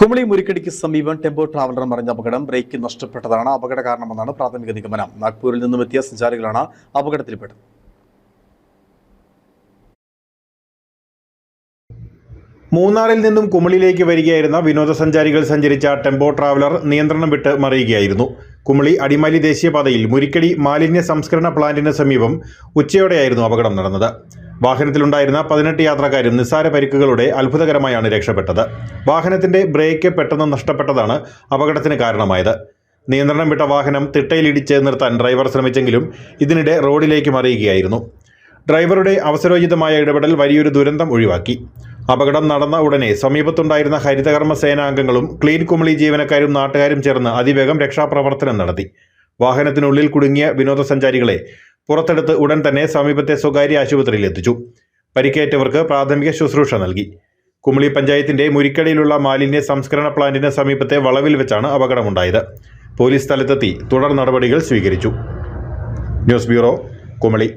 കുമളി മുരിക്കടിക്ക് സമീപം tempo traveller മറിഞ്ഞ അപകടം ബ്രേക്ക് നഷ്ടപ്പെട്ടതാണ്. അപകട കാരണമെന്നാണ് പ്രാഥമിക നിഗമനം. നാഗ്പൂരിൽ നിന്നും എത്തിയ സഞ്ചാരികളാണ് അപകടത്തിൽപ്പെട്ടത്. മൂന്നാറിൽ നിന്നും കുമളിയിലേക്ക് വരികയായിരുന്ന വിനോദസഞ്ചാരികൾ സഞ്ചരിച്ച ടെമ്പോ ട്രാവലർ നിയന്ത്രണം വിട്ട് മറിയുകയായിരുന്നു. കുമളി അടിമാലി ദേശീയപാതയിൽ മുരിക്കടി മാലിന്യ സംസ്കരണ പ്ലാന്റിന് സമീപം ഉച്ചയോടെയായിരുന്നു അപകടം നടന്നത്. വാഹനത്തിലുണ്ടായിരുന്ന പതിനെട്ട് യാത്രക്കാരും നിസ്സാര പരിക്കുകളോടെ അത്ഭുതകരമായാണ് രക്ഷപ്പെട്ടത്. വാഹനത്തിന്റെ ബ്രേക്ക് പെട്ടെന്ന് നഷ്ടപ്പെട്ടതാണ് അപകടത്തിന് കാരണമായത്. നിയന്ത്രണം വിട്ട വാഹനം തിട്ടയിലിടിച്ച് നിർത്താൻ ഡ്രൈവർ ശ്രമിച്ചെങ്കിലും ഇതിനിടെ റോഡിലേക്ക് മറിയുകയായിരുന്നു. ഡ്രൈവറുടെ അവസരോചിതമായ ഇടപെടൽ വലിയൊരു ദുരന്തം ഒഴിവാക്കി. അപകടം നടന്ന ഉടനെ സമീപത്തുണ്ടായിരുന്ന ഹരിതകർമ്മ സേനാംഗങ്ങളും ക്ലീൻ കുമളി ജീവനക്കാരും നാട്ടുകാരും ചേർന്ന് അതിവേഗം രക്ഷാപ്രവർത്തനം നടത്തി. വാഹനത്തിനുള്ളിൽ കുടുങ്ങിയ വിനോദസഞ്ചാരികളെ പുറത്തെടുത്ത് ഉടൻ തന്നെ സമീപത്തെ സ്വകാര്യ ആശുപത്രിയിൽ എത്തിച്ചു. പരിക്കേറ്റവർക്ക് പ്രാഥമിക ശുശ്രൂഷ നൽകി. കുമളി പഞ്ചായത്തിന്റെ മുരിക്കടയിലുള്ള മാലിന്യ സംസ്കരണ പ്ലാന്റിന് സമീപത്തെ വളവിൽ വെച്ചാണ് അപകടമുണ്ടായത്. പോലീസ് സ്ഥലത്തെത്തി തുടർ നടപടികൾ സ്വീകരിച്ചു. News bureau Kumily.